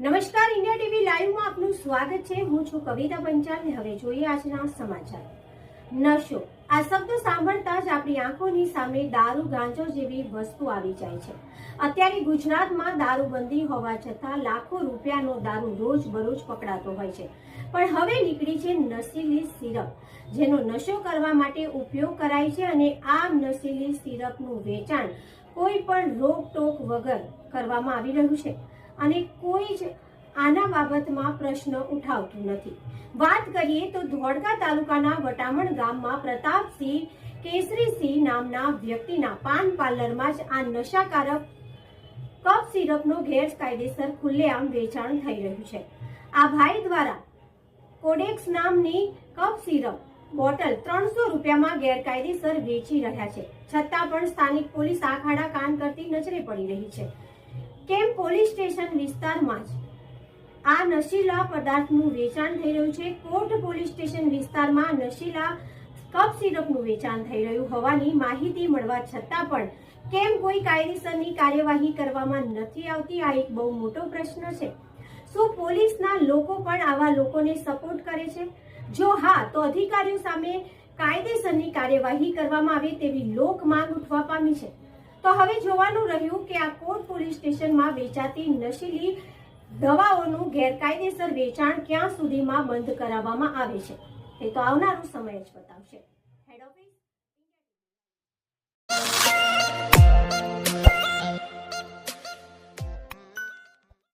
નમસ્કાર, India TV લાઈવમાં આપનું સ્વાગત છે. હું છું કવિતા પંચાલ ને હવે જોઈએ આજના સમાચાર. નશો. આ શબ્દ સાંભળતા જ આપણી આંખોની સામે દારૂ ગાંજો જેવી વસ્તુ આવી જાય છે. અત્યારે ગુજરાતમાં દારૂબંધી હોવા છતાં લાખો રૂપિયાનો દારૂ રોજ બરોજ પકડાતો હોય છે. પણ હવે નીકળી છે નશીલી સિરપ, જેનો નશો કરવા માટે ઉપયોગ કરાય છે અને આ નશીલી સિરપનું વેચાણ કોઈ પણ રોકટોક વગર કરવામાં આવી રહ્યું છે. અને કોઈ જ આના બાબતમાં પ્રશ્ન ઉઠાવતું નથી. વાત કરીએ તો ધોળકા તાલુકાના વટામણ ગામમાં પ્રતાપસિંહ કેસરીસિંહ નામના વ્યક્તિના પાન પાર્લરમાં જ આ નશાકારક કફ સિરપનો ગેરકાયદેસર ખુલ્લેઆમ વેચાણ થઈ રહ્યું છે. આ ભાઈ દ્વારા કોડેક્સ નામની કફ સિરપ બોટલ ત્રણસો રૂપિયામાં ગેરકાયદેસર વેચી રહ્યા છે. છતાં પણ સ્થાનિક પોલીસ આખાડા કાન કરતી નજરે પડી રહી છે. કેમ પોલીસ સ્ટેશન વિસ્તારમાં જ? આ નશીલા પદાર્થનું વેચાણ થઈ રહ્યું છે. કોટ પોલીસ સ્ટેશન વિસ્તારમાં નશીલા કફ સિરપનું વેચાણ થઈ રહ્યું હોવાની માહિતી મળવા છતાં પણ કેમ કોઈ કાયદેસરની કાર્યવાહી કરવામાં નથી આવતી, આ એક બહુ મોટો પ્રશ્ન છે. શું પોલીસના લોકો પણ આવા લોકોને સપોર્ટ કરે છે? જો હા, તો અધિકારીઓ સામે કાયદેસરની કાર્યવાહી કરવામાં આવે તેવી લોક માંગ ઉઠવા પામી છે. તો હવે જોવાનું રહ્યું કે આ કોટ પોલીસ સ્ટેશનમાં વેચાતી નશીલી દવાઓનું ગેરકાયદેસર વેચાણ ક્યાં સુધીમાં બંધ કરાવવામાં આવે છે? એ તો આવનારો સમય જ બતાવશે.